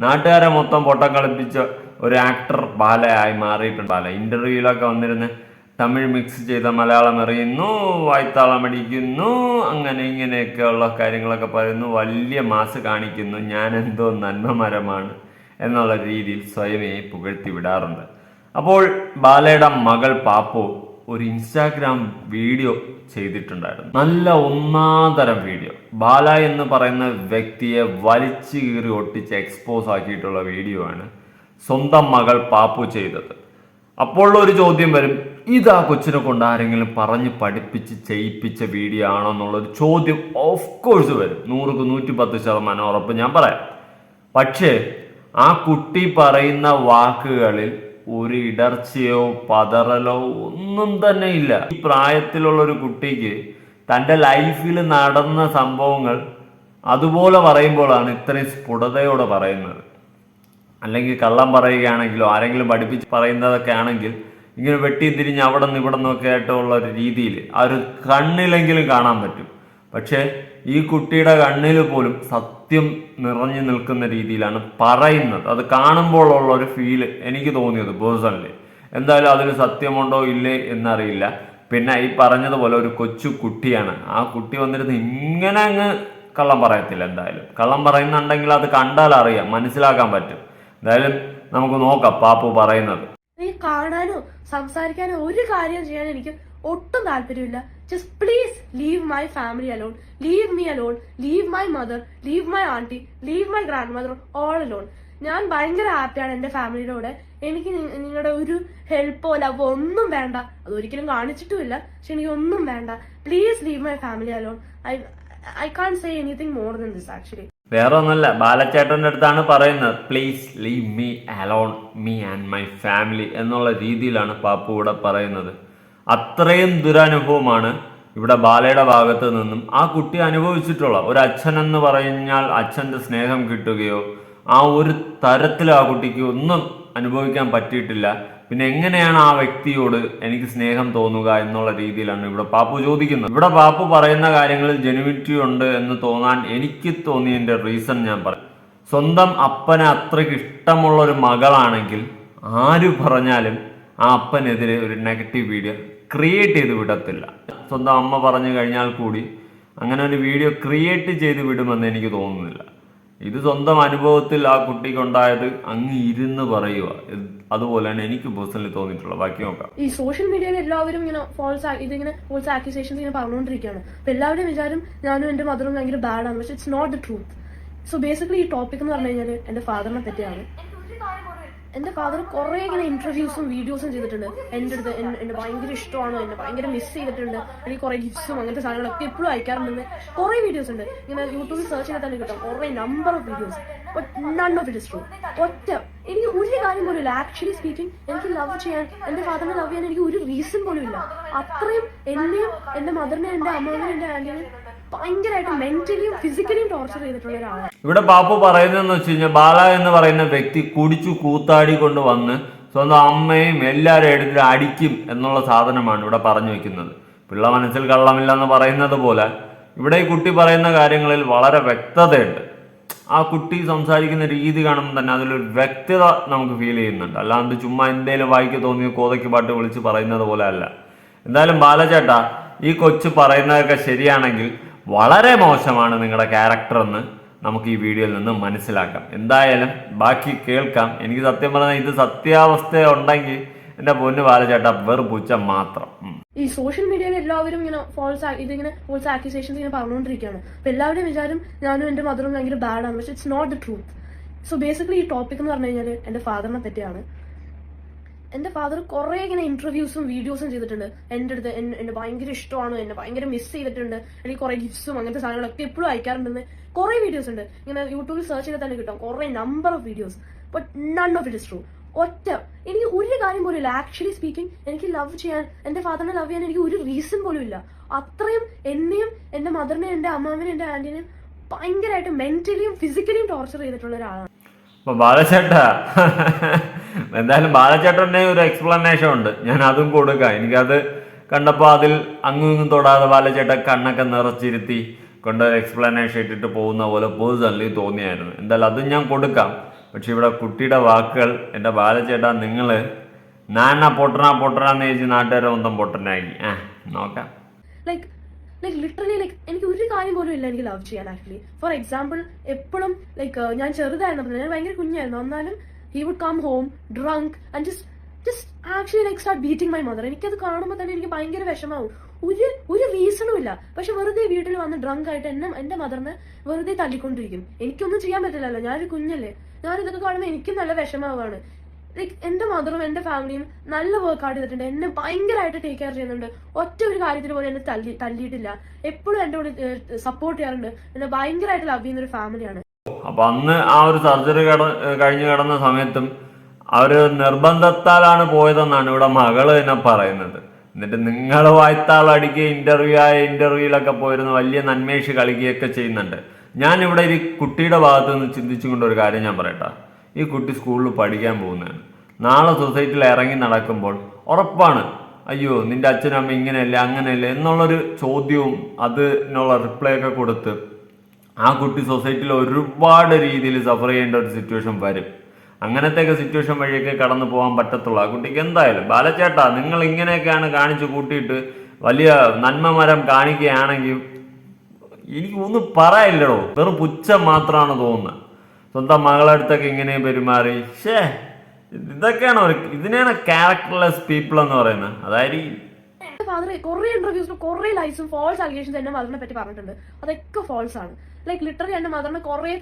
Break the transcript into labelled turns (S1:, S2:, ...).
S1: നാട്ടുകാരെ മൊത്തം പൊട്ടം കളിപ്പിച്ച ഒരു ആക്ടർ ബാലയായി മാറിയിട്ടുണ്ട് ബാല. ഇന്റർവ്യൂലൊക്കെ വന്നിരുന്ന് തമിഴ് മിക്സ് ചെയ്ത മലയാളം എറിയുന്നു വായ്ത്താളം അടിക്കുന്നു അങ്ങനെ ഇങ്ങനെയൊക്കെയുള്ള കാര്യങ്ങളൊക്കെ പറയുന്നു. വലിയ മാസ് കാണിക്കുന്നു. ഞാൻ എന്തോ നന്മമരമാണ് എന്നുള്ള രീതിയിൽ സ്വയമേ പുകഴ്ത്തി വിടാറുണ്ട്. അപ്പോൾ ബാലയുടെ മകൾ പാപ്പു ഒരു ഇൻസ്റ്റാഗ്രാം വീഡിയോ ചെയ്തിട്ടുണ്ടായിരുന്നു. നല്ല ഒന്നാം തരം വീഡിയോ ബാല എന്ന് പറയുന്ന വ്യക്തിയെ വലിച്ചു കീറി ഒട്ടിച്ച് എക്സ്പോസ് ആക്കിയിട്ടുള്ള വീഡിയോ ആണ് സ്വന്തം മകൾ പാപ്പു ചെയ്തത്. അപ്പോൾ ഒരു ചോദ്യം വരും ഇതാ കൊച്ചിനെ കൊണ്ട് ആരെങ്കിലും പറഞ്ഞ് പഠിപ്പിച്ച് ചെയ്യിപ്പിച്ച വീഡിയോ ആണോ എന്നുള്ളൊരു ചോദ്യം ഓഫ് കോഴ്സ് വരും. നൂറുക്ക് നൂറ്റി പത്ത് ശതമാനം ഉറപ്പ് ഞാൻ പറയാം. പക്ഷേ ആ കുട്ടി പറയുന്ന വാക്കുകളിൽ ഒരു ഇടർച്ചയോ പതറലോ ഒന്നും തന്നെ ഇല്ല. ഈ പ്രായത്തിലുള്ള ഒരു കുട്ടിക്ക് തന്റെ ലൈഫിൽ നടന്ന സംഭവങ്ങൾ അതുപോലെ പറയുമ്പോഴാണ് ഇത്രയും സ്ഫുടതയോടെ പറയുന്നത്. അല്ലെങ്കിൽ കള്ളം പറയുകയാണെങ്കിലോ ആരെങ്കിലും പഠിപ്പിച്ച് പറയുന്നതൊക്കെ ആണെങ്കിൽ ഇങ്ങനെ വെട്ടി തിരിഞ്ഞ് അവിടെ നിന്ന് ഇവിടെ നിന്നൊക്കെ ആയിട്ടുള്ള ഒരു രീതിയിൽ ആ ഒരു കണ്ണിലെങ്കിലും കാണാൻ പറ്റും. പക്ഷേ ഈ കുട്ടിയുടെ കണ്ണിൽ പോലും സത്യം നിറഞ്ഞു നിൽക്കുന്ന രീതിയിലാണ് പറയുന്നത്. അത് കാണുമ്പോഴുള്ള ഒരു ഫീൽ എനിക്ക് തോന്നിയത് പേഴ്സണലി എന്തായാലും അതിന് സത്യമുണ്ടോ ഇല്ലേ എന്നറിയില്ല. പിന്നെ ഈ പറഞ്ഞതുപോലെ ഒരു കൊച്ചു കുട്ടിയാണ്. ആ കുട്ടി വന്നിരുന്ന് ഇങ്ങനെ അങ്ങ് കള്ളം പറയത്തില്ല എന്തായാലും. കള്ളം പറയുന്നുണ്ടെങ്കിൽ അത് കണ്ടാൽ അറിയാം മനസ്സിലാക്കാൻ പറ്റും. എന്തായാലും നമുക്ക് നോക്കാം പാപ്പു പറയുന്നത്.
S2: ഈ കാണാനോ സംസാരിക്കാനോ ഒരു കാര്യം ചെയ്യാൻ എനിക്ക് ഒട്ടും താല്പര്യമില്ല. Just please leave my family alone leave me alone leave my mother leave my aunty leave my grandmother all alone ഞാൻ ഭയങ്കര ഹാപ്പിയാണ് എന്റെ ഫാമിലിയുടെ കൂടെ. എനിക്ക് നിങ്ങളുടെ ഒരു ഹെൽപ്പോ ലവോ ഒന്നും വേണ്ട. അതൊരിക്കലും കാണിച്ചിട്ടുമില്ല. പക്ഷെ എനിക്ക് ഒന്നും വേണ്ട. Please leave my family alone I I can say anything more than this actually
S1: വേറെ ഒന്നുമല്ല ബാലച്ചേട്ടന്റെ അടുത്താണ് പറയുന്നത്. Please leave me alone me and my family എന്നുള്ള രീതിയിലാണ് പാപ്പു ഇവിടെ പറയുന്നത്. അത്രയും ദുരനുഭവമാണ് ഇവിടെ ബാലയുടെ ഭാഗത്ത് നിന്നും ആ കുട്ടി അനുഭവിച്ചിട്ടുള്ള ഒരു അച്ഛൻ എന്ന് പറഞ്ഞാൽ അച്ഛന്റെ സ്നേഹം കിട്ടുകയോ ആ ഒരു തരത്തിൽ ആ കുട്ടിക്ക് ഒന്നും അനുഭവിക്കാൻ പറ്റിയിട്ടില്ല. പിന്നെ എങ്ങനെയാണ് ആ വ്യക്തിയോട് എനിക്ക് സ്നേഹം തോന്നുക എന്നുള്ള രീതിയിലാണ് ഇവിടെ പാപ്പു ചോദിക്കുന്നത്. ഇവിടെ പാപ്പു പറയുന്ന കാര്യങ്ങളിൽ ജെനുവിറ്റി ഉണ്ട് എന്ന് തോന്നാൻ എനിക്ക് തോന്നിയതിന്റെ റീസൺ ഞാൻ പറയാം സ്വന്തം അപ്പനെ അത്രയ്ക്ക് ഇഷ്ടമുള്ള ഒരു മകളാണെങ്കിൽ ആര് പറഞ്ഞാലും ആ അപ്പനെതിരെ ഒരു നെഗറ്റീവ് വീഡിയോ ക്രിയേറ്റ് ചെയ്ത് വിടത്തില്ല. സ്വന്തം അമ്മ പറഞ്ഞു കഴിഞ്ഞാൽ കൂടി അങ്ങനെ ഒരു വീഡിയോ ക്രിയേറ്റ് ചെയ്ത് വിടുമെന്ന് എനിക്ക് തോന്നുന്നില്ല. ഇത് സ്വന്തം അനുഭവത്തിൽ ആ കുട്ടിക്കുണ്ടായത് അങ്ങ് ഇരുന്ന് പറയുക. അതുപോലെ അതുപോലെയാണ് എനിക്ക് പേഴ്സണലി തോന്നിയിട്ടുള്ളത്. ബാക്കി നോക്കാം.
S2: ഈ സോഷ്യൽ മീഡിയയിൽ എല്ലാവരും ഇങ്ങനെ ഫോൾസ് ഇതിങ്ങനെ ഫോൾസ് ആക്യുസേഷൻസ് ഇങ്ങനെ പറഞ്ഞുകൊണ്ടിരിക്കുകയാണ്. അപ്പൊ എല്ലാവരുടെയും വിചാരം ഞാനും എന്റെ മദറും ഭയങ്കര ബാഡാണ് പക്ഷെ it's not the truth so basically ഈ ടോപ്പിക് എന്ന് പറഞ്ഞു കഴിഞ്ഞാൽ എന്റെ ഫാദറിനെ പറ്റിയാണ്. എന്റെ ഫാദർ കുറെ ഇങ്ങനെ ഇന്റർവ്യൂസും വീഡിയോസും ചെയ്തിട്ടുണ്ട്. എന്റെ അടുത്ത് എന്നെ ഭയങ്കര ഇഷ്ടമാണ്. എന്നെ ഭയങ്കര മിസ് ചെയ്തിട്ടുണ്ട്. എനിക്ക് കുറെ ഗിഫ്റ്റ്സും അങ്ങനത്തെ സാധനങ്ങളൊക്കെ എപ്പോഴും അയക്കാറുണ്ട്. കുറെ വീഡിയോസ് ഉണ്ട്. ഇങ്ങനെ യൂട്യൂബിൽ സെർച്ച് ചെയ്താൽ തന്നെ കിട്ടും. കുറെ number of videos none of it true ഒറ്റ. എനിക്ക് ഒരു കാര്യം പോലും ഇല്ല. ആക്ച്വലി സ്പീക്കിംഗ് എനിക്ക് ലവ് ചെയ്യാൻ എന്റെ ഫാദറിനെ ലവ് ചെയ്യാൻ എനിക്ക് ഒരു റീസൺ പോലും ഇല്ല. അത്രയും എന്നെയും എന്റെ മദറിനെയും എന്റെ അമ്മേനെയും എന്റെ ആന്റിനെയും മെന്റലിയും ചെയ്തിട്ടുള്ള
S1: ഇവിടെ പാപ്പു പറയുന്നതെന്ന് വെച്ച് കഴിഞ്ഞാൽ ബാല എന്ന് പറയുന്ന വ്യക്തി കുടിച്ചു കൂത്താടി കൊണ്ട് വന്ന് സ്വന്തം അമ്മയും എല്ലാവരും എടുത്തിട്ട് അടിക്കും എന്നുള്ള സാധനമാണ് ഇവിടെ പറഞ്ഞു വെക്കുന്നത്. പിള്ള മനസ്സിൽ കള്ളമില്ല എന്ന് പറയുന്നത് പോലെ ഇവിടെ ഈ കുട്ടി പറയുന്ന കാര്യങ്ങളിൽ വളരെ വ്യക്തതയുണ്ട്. ആ കുട്ടി സംസാരിക്കുന്ന രീതി കാണുമ്പോൾ തന്നെ അതിലൊരു വ്യക്തത നമുക്ക് ഫീൽ ചെയ്യുന്നുണ്ട്. അല്ലാണ്ട് ചുമ്മാ എന്തേലും വായിക്ക് തോന്നി കോതയ്ക്ക് പാട്ട് വിളിച്ച് പറയുന്നത് പോലെ അല്ല. എന്തായാലും ബാലചേട്ടാ ഈ കൊച്ചു പറയുന്നതൊക്കെ ശരിയാണെങ്കിൽ വളരെ മോശമാണ് നിങ്ങളുടെ ക്യാരക്ടർ എന്ന് നമുക്ക് ഈ വീഡിയോയിൽ നിന്ന് മനസ്സിലാക്കാം. എന്തായാലും ബാക്കി കേൾക്കാം. എനിക്ക് സത്യം പറഞ്ഞാൽ ഇത് സത്യാവസ്ഥ ഉണ്ടെങ്കിൽ എന്റെ പൊന്നു ബാലചേട്ടാ വെറു പൂച്ച മാത്രം.
S2: ഈ സോഷ്യൽ മീഡിയയിൽ എല്ലാവരും ഇങ്ങനെ ഫോൾസ് ഇതിങ്ങനെ ഫോൾസ് ആക്യുസേഷൻസ് ഇങ്ങനെ പറഞ്ഞുകൊണ്ടിരിക്കുകയാണ്. അപ്പൊ എല്ലാവരുടെയും വിചാരം ഞാനും എന്റെ മദറും ഭയങ്കര ബാഡാണ് പക്ഷെ it's not the truth so basically ഈ ടോപ്പിക് എന്ന് പറഞ്ഞു കഴിഞ്ഞാൽ എന്റെ ഫാദറിനെ പറ്റിയാണ്. എന്റെ ഫാദർ കുറേ ഇങ്ങനെ ഇന്റർവ്യൂസും വീഡിയോസും ചെയ്തിട്ടുണ്ട്. എന്റെ അടുത്ത് എന്നെ ഭയങ്കര ഇഷ്ടമാണ്. എന്നെ ഭയങ്കര മിസ് ചെയ്തിട്ടുണ്ട്. എനിക്ക് കുറേ ഗിഫ്റ്റ്സും അങ്ങനത്തെ സാധനങ്ങളൊക്കെ എപ്പോഴും അയക്കാറുണ്ടെന്ന് കുറേ വീഡിയോസ് ഉണ്ട്. ഇങ്ങനെ യൂട്യൂബിൽ സെർച്ച് ചെയ്താൽ തന്നെ കിട്ടും. കുറേ number of videos but none of it is true ഒറ്റ എനിക്ക് ഒരു കാര്യം പോലും ഇല്ല. ആക്ച്വലി സ്പീക്കിംഗ് എനിക്ക് ലവ് ചെയ്യാൻ എന്റെ ഫാദറിനെ ലവ് ചെയ്യാൻ എനിക്ക് ഒരു റീസൺ പോലും ഇല്ല. അത്രയും എന്നെയും എന്റെ മദറിനെയും എന്റെ അമ്മാവിനെയും എന്റെ ആന്റിനെയും ഭയങ്കരമായിട്ട് മെന്റലിയും ഫിസിക്കലിയും ടോർച്ചർ ചെയ്തിട്ടുള്ള ഒരാളാണ്.
S1: ബാലചേട്ട. എന്തായാലും ബാലചേട്ടന്റെ ഒരു എക്സ്പ്ലനേഷൻ ഉണ്ട്. ഞാൻ അതും കൊടുക്കാം. എനിക്കത് കണ്ടപ്പോൾ അതിൽ അങ്ങും ഇങ്ങും തൊടാതെ ബാലചേട്ട കണ്ണൊക്കെ നിറച്ചിരുത്തി കൊണ്ട് എക്സ്പ്ലനേഷൻ ഇട്ടിട്ട് പോകുന്ന പോലെ പേഴ്സണലി തോന്നിയായിരുന്നു. എന്തായാലും അതും ഞാൻ കൊടുക്കാം. പക്ഷെ ഇവിടെ കുട്ടിയുടെ വാക്കുകൾ എന്റെ ബാലചേട്ടാ നിങ്ങൾ നാനാ പൊട്ടണ പൊട്ടനാന്ന് ചോദിച്ച് നാട്ടുകാരെ ഒന്നും പൊട്ടനാക്കി ആ നോക്കാം.
S2: ലൈക്ക് ലൈക്ക് ലിറ്ററലി ലൈക്ക് എനിക്ക് ഒരു കാര്യം പോലും ഇല്ല എനിക്ക് ലവ് ചെയ്യാൻ ആക്ച്വലി ഫോർ എക്സാമ്പിൾ എപ്പോഴും ലൈക്ക് ഞാൻ ചെറുതായിരുന്നു ഞാൻ ഭയങ്കര കുഞ്ഞായിരുന്നു. എന്നാലും he would come home drunk and just just actually like start beating my mother എനിക്കത് കാണുമ്പോൾ തന്നെ എനിക്ക് ഭയങ്കര വിഷമാവും. ഒരു ഒരു റീസണും ഇല്ല. പക്ഷെ വെറുതെ വീട്ടിൽ വന്ന് ഡ്രങ്ക് ആയിട്ട് എന്നെ എന്റെ മദറിനെ വെറുതെ തല്ലിക്കൊണ്ടിരിക്കും. എനിക്കൊന്നും ചെയ്യാൻ പറ്റില്ലല്ലോ. ഞാനൊരു കുഞ്ഞല്ലേ. ഞാൻ ഇതൊക്കെ കാണുമ്പോൾ എനിക്കും നല്ല വിഷമാവാണ്. ലൈക്ക് എന്റെ മദറും എന്റെ ഫാമിലിയും നല്ല വർക്ക് ഔട്ട് ചെയ്തിട്ടുണ്ട്. എന്നെ ഭയങ്കരമായിട്ട് ടേക്ക് കെയർ ചെയ്യുന്നുണ്ട്. ഒറ്റ ഒരു കാര്യത്തിന് പോലും എന്നെ തല്ലി തല്ലിയിട്ടില്ല. എപ്പോഴും എന്റെ കൂടെ സപ്പോർട്ട് ചെയ്യാറുണ്ട്. എന്നെ ഭയങ്കരമായിട്ട് ലവ് ചെയ്യുന്ന ഒരു ഫാമിലിയാണ്
S1: അപ്പൊ അന്ന് ആ ഒരു സർജറി കട കഴിഞ്ഞു കിടന്ന സമയത്തും അവർ നിർബന്ധത്താലാണ് പോയതെന്നാണ് ഇവിടെ മകൾ തന്നെ പറയുന്നത്. എന്നിട്ട് നിങ്ങൾ വായ്ത്താളടിക്കുക ഇന്റർവ്യൂ ആയ ഇന്റർവ്യൂലൊക്കെ പോയിരുന്ന വലിയ നന്മേഷ് കളിക്കുകയൊക്കെ ചെയ്യുന്നുണ്ട്. ഞാൻ ഇവിടെ ഈ കുട്ടിയുടെ ഭാഗത്ത് നിന്ന് ചിന്തിച്ചുകൊണ്ട് ഒരു കാര്യം ഞാൻ പറയട്ടെ. ഈ കുട്ടി സ്കൂളിൽ പഠിക്കാൻ പോകുന്നതാണ്. നാളെ സൊസൈറ്റിയിൽ ഇറങ്ങി നടക്കുമ്പോൾ ഉറപ്പാണ് അയ്യോ നിന്റെ അച്ഛനമ്മ ഇങ്ങനെയല്ലേ അങ്ങനെയല്ലേ എന്നുള്ളൊരു ചോദ്യവും അതിനുള്ള റിപ്ലൈ ഒക്കെ കൊടുത്ത് ആ കുട്ടി സൊസൈറ്റിയിൽ ഒരുപാട് രീതിയിൽ സഫർ ചെയ്യേണ്ട ഒരു സിറ്റുവേഷൻ വരും. അങ്ങനത്തെ അങ്ങനത്തെയൊക്കെ സിറ്റുവേഷൻ വഴിയൊക്കെ കടന്നു പോകാൻ പറ്റത്തുള്ളൂ. ആ കുട്ടിക്ക് എന്തായാലും ബാലച്ചേട്ടാ നിങ്ങൾ ഇങ്ങനെയൊക്കെയാണ് കാണിച്ചു കൂട്ടിയിട്ട് വലിയ നന്മ മരം കാണിക്കുകയാണെങ്കിൽ എനിക്ക് ഒന്നും പറയില്ലടോ. വെറും പുച്ഛം മാത്രമാണ് തോന്നുന്നത്. സ്വന്തം മകളടുത്തൊക്കെ ഇങ്ങനെ പെരുമാറി. ഷേ ഇതൊക്കെയാണ് ഇതിനെയാണ് ക്യാരക്ടർലെസ് പീപ്പിൾ എന്ന് പറയുന്നത്.
S2: എന്റെ ഫാദർ കുറെ ഇന്റർവ്യൂസിലും കുറെ ലൈസും ഫോൾസ് അലിഗേഷൻസ് എന്നെ മദറിനെ പറ്റി പറഞ്ഞിട്ടുണ്ട്. അതൊക്കെ ഫോൾസ് ആണ്. ലൈക്ക് ലിറ്ററലി എന്റെ മദറിനെ കുറെ